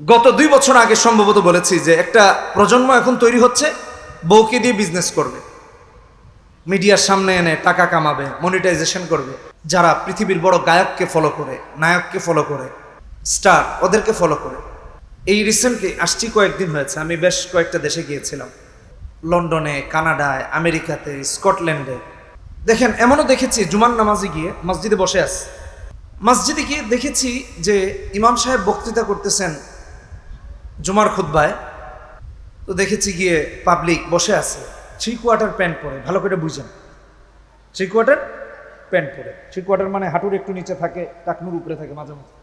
গত দুই বছর আগে সম্ভবত বলেছি যে একটা প্রজন্ম এখন তৈরি হচ্ছে, বউকে দিয়ে বিজনেস করবে। মিডিয়ার সামনে এনে টাকা কামাবে মনিটাইজেশন করবে। যারা পৃথিবীর বড় গায়ককে ফলো করে, নায়ককে ফলো করে স্টার ওদেরকে ফলো করে। এই রিসেন্টলি আসছি কয়েকদিন হয়েছে, আমি বেশ কয়েকটা দেশে গিয়েছিলাম। লন্ডনে, কানাডায়, আমেরিকাতে, স্কটল্যান্ডে। দেখেন, এমনও দেখেছি জুমান নামাজে গিয়ে মসজিদে বসে আছে। মসজিদে গিয়ে দেখেছি যে ইমাম সাহেব বক্তৃতা করতেছেন জুমার খুদ্বায় তো দেখেছি গিয়ে পাবলিক বসে আছে। থ্রি কোয়ার্টার প্যান্ট পরে, ভালো করে বুঝেন। থ্রি কোয়ার্টার প্যান্ট পরে। থ্রি কোয়ার্টার মানে হাঁটুর একটু নিচে থাকে, টাকনুর উপরে থাকে মাঝে মাঝে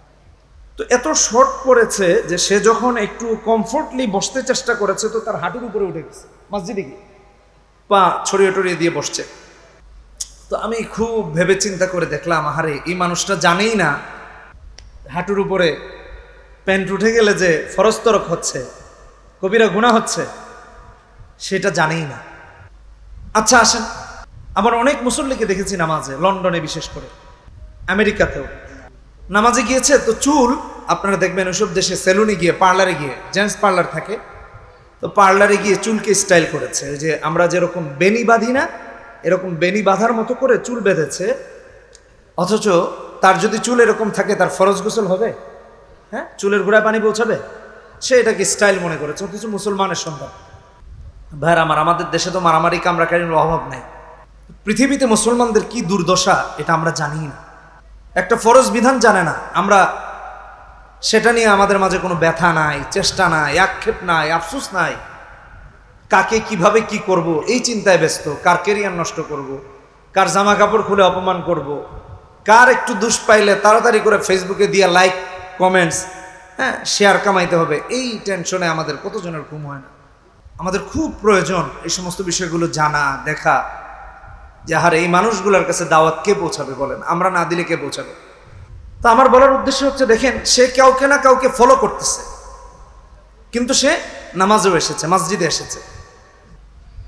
তো এত শর্ট পড়েছে যে সে যখন একটু কমফোর্টলি বসতে চেষ্টা করেছে, তো তার হাঁটুর উপরে উঠে গেছে। মসজিদে গিয়ে। পা ছড়িয়ে টড়িয়ে দিয়ে বসছে। তো আমি খুব ভেবে চিন্তা করে দেখলাম, আহারে, এই মানুষটা জানেই না হাঁটুর উপরে প্যান্ট উঠে গেলে যে ফরস্তরক হচ্ছে, কবিরা গুণা হচ্ছে, সেটা জানেই না। আচ্ছা আসেন। আমার অনেক মুসল্লিকে দেখেছি নামাজে, লন্ডনে বিশেষ করে। আমেরিকাতেও। নামাজে গিয়েছে, তো চুল, আপনারা দেখবেন ওসব দেশে সেলুনে গিয়ে, পার্লারে গিয়ে, জেন্টস পার্লার থাকে, তো পার্লারে গিয়ে চুলকে স্টাইল করেছে। যে আমরা যেরকম বেনি বাঁধি না, এরকম বেনি বাঁধার মতো করে চুল বেঁধেছে, অথচ তার যদি চুল এরকম থাকে, তার ফরজ গোসল হবে? হ্যাঁ? চুলের গোড়ায় পানি পৌঁছাবে? সে এটাকে স্টাইল মনে করেছে, অথচ মুসলমানের সন্তান। ভাইর আমার, আমাদের দেশে তো মারামারি কামড়াকারির অভাব নাই। পৃথিবীতে মুসলমানদের কি দুর্দশা, এটা আমরা জানি না। একটা ফরজ বিধান জানে না। আমরা, সেটা নিয়ে আমাদের মাঝে কোনো ব্যথা নাই, চেষ্টা নাই, আক্ষেপ নাই, আফসোস নাই। কাকে কীভাবে কি করব, এই চিন্তায় ব্যস্ত। কার কেরিয়ার নষ্ট করব, কার জামা কাপড় খুলে অপমান করব, কার একটু দুষ পাইলে তাড়াতাড়ি করে ফেসবুকে দিয়ে লাইক কমেন্টস হ্যাঁ শেয়ার কামাইতে হবে। এই টেনশনে আমাদের কতজনের ঘুম হয় না? আমাদের খুব প্রয়োজন এই সমস্ত বিষয়গুলো জানা, দেখা। যে হার এই মানুষগুলোর কাছে দাওয়াত কে পৌঁছাবে বলেন? আমরা না দিলে কে পৌঁছাবে? তো আমার বলার উদ্দেশ্য হচ্ছে, দেখেন, সে কাউকে না কাউকে ফলো করতেছে। কিন্তু সে নামাজেও এসেছে, মসজিদে এসেছে।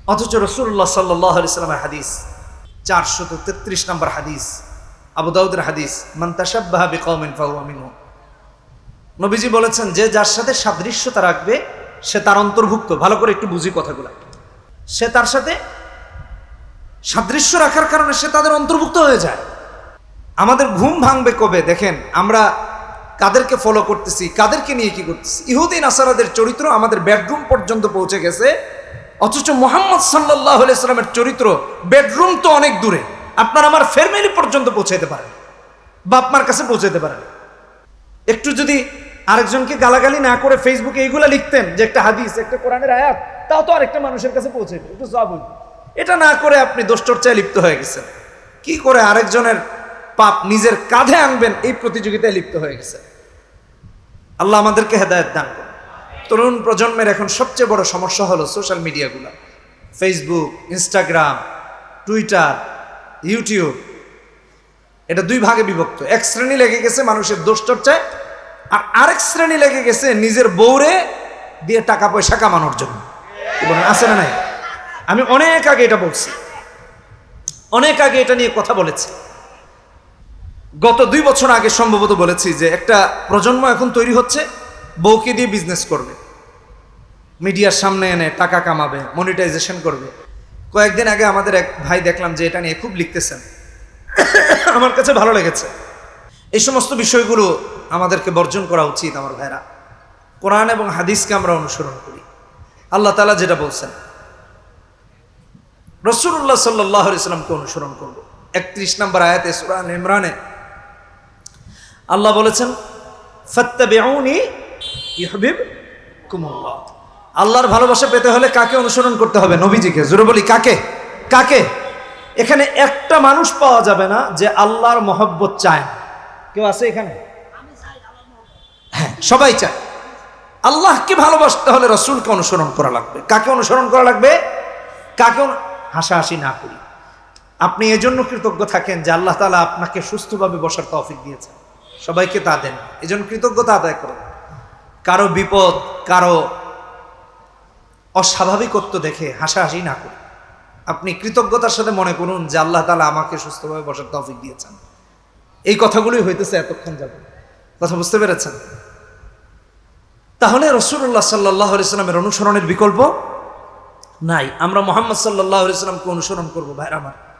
অথচ রসুল্লাহ সাল্লাহ হাদিস, চারশত তেত্রিশ নম্বর হাদিস, আবু দাউদের হাদিস মন্তাসাব্বাহ বিকৌমিন ফাহুয়ামিনু নবীজি বলেছেন, যে যার সাথে সাদৃশ্যতা রাখবে, সে তার অন্তর্ভুক্ত। ভালো করে একটু বুঝি কথাগুলো। সে তার সাথে সাদৃশ্য রাখার কারণে সে তাদের অন্তর্ভুক্ত হয়ে যায়। আমাদের ঘুম ভাঙবে কবে? দেখেন, আমরা কাদেরকে ফলো করতেছি, কাদেরকে নিয়ে কি করতেছি? ইহুদিন আসারাদের চরিত্র আমাদের বেডরুম পর্যন্ত পৌঁছে গেছে। অথচ মোহাম্মদ সাল্লাহ ইসলামের চরিত্র বেডরুম তো অনেক দূরে। আপনার আমার ফ্যামিলি পর্যন্ত পৌঁছাইতে পারেন বাপমার কাছে পৌঁছাতে পারেন একটু যদি আরেকজনকে গালাগালি না করে ফেসবুকে এইগুলা লিখতেন যে একটা হাদিস, একটা কোরআনের আয়াত, তাও তো আরেকটা মানুষের কাছে পৌঁছে একটু হইতো। এটা না করে আপনি দোষচর্চায় লিপ্ত হয়ে গেছেন। কি করে আরেকজনের পাপ নিজের কাঁধে আনবেন, এই প্রতিযোগিতায় লিপ্ত হয়ে গেছে আল্লাহ আমাদেরকে হেদায়ত দান করুন। তরুণ প্রজন্মের এখন সবচেয়ে বড় সমস্যা হলো সোশ্যাল মিডিয়াগুলো ফেসবুক ইনস্টাগ্রাম টুইটার ইউটিউব এটা দুই ভাগে বিভক্ত। এক শ্রেণি লেগে গেছে মানুষের দোষ চর্চায় আর আরেক শ্রেণি লেগে গেছে নিজের বউরে দিয়ে টাকা পয়সা কামানোর জন্য। আছে না নাই? আমি অনেক আগে এটা বলছি। অনেক আগে এটা নিয়ে কথা বলেছি। গত দুই বছর আগে সম্ভবত বলেছি যে একটা প্রজন্ম এখন তৈরি হচ্ছে, বউকে দিয়ে বিজনেস করবে। মিডিয়ার সামনে এনে টাকা কামাবে মনিটাইজেশন করবে। কয়েকদিন আগে আমাদের এক ভাই দেখলাম যে এটা নিয়ে খুব লিখতেছেন। আমার কাছে ভালো লেগেছে। এই সমস্ত বিষয়গুলো আমাদেরকে বর্জন করা উচিত আমার ভাইরা। কোরআন এবং হাদিসকে আমরা অনুসরণ করি। আল্লাহ তালা যেটা বলছেন রসুল্লাহ সাল্লাহ ইসলামকে অনুসরণ করব। একত্রিশ নম্বর আয়াতে সুরান ইমরানে আল্লাহ বলেছেন, ফত্তাবিউনি ইহবিব কুমুল্লাহ আল্লাহর ভালোবাসা পেতে হলে কাকে অনুসরণ করতে হবে? নবীজিকে। জোরে বলি, কাকে? কাকে? এখানে একটা মানুষ পাওয়া যাবে না যে আল্লাহর মহব্বত চায় কেউ আছে এখানে? সবাই চায়। আল্লাহকে ভালোবাসতে হলে রসুলকে অনুসরণ করা লাগবে। কাকে অনুসরণ করা লাগবে? কাকে হাসাহাসি না করি। আপনি এজন্য কৃতজ্ঞ থাকেন যে আল্লাহ তালা আপনাকে সুস্থভাবে বসার তৌফিক দিয়েছেন। সবাইকে তা দেন। এজন্য কৃতজ্ঞতা আদায় করুন। কারও বিপদ, কারও অস্বাভাবিকত্ব দেখে হাসাহাসি না করুন আপনি কৃতজ্ঞতার সাথে মনে করুন যে আল্লাহ তালা আমাকে সুস্থভাবে বসার তৌফিক দিয়েছেন। এই কথাগুলোই হইতেছে এতক্ষণ যাবে কথা বুঝতে পেরেছেন? তাহলে রসুল্লাহ সাল্লাহ ইসলামের অনুসরণের বিকল্প নাই। আমরা মোহাম্মদ সাল্লাহ ইসলামকে অনুসরণ করব, ভাইরা আমার।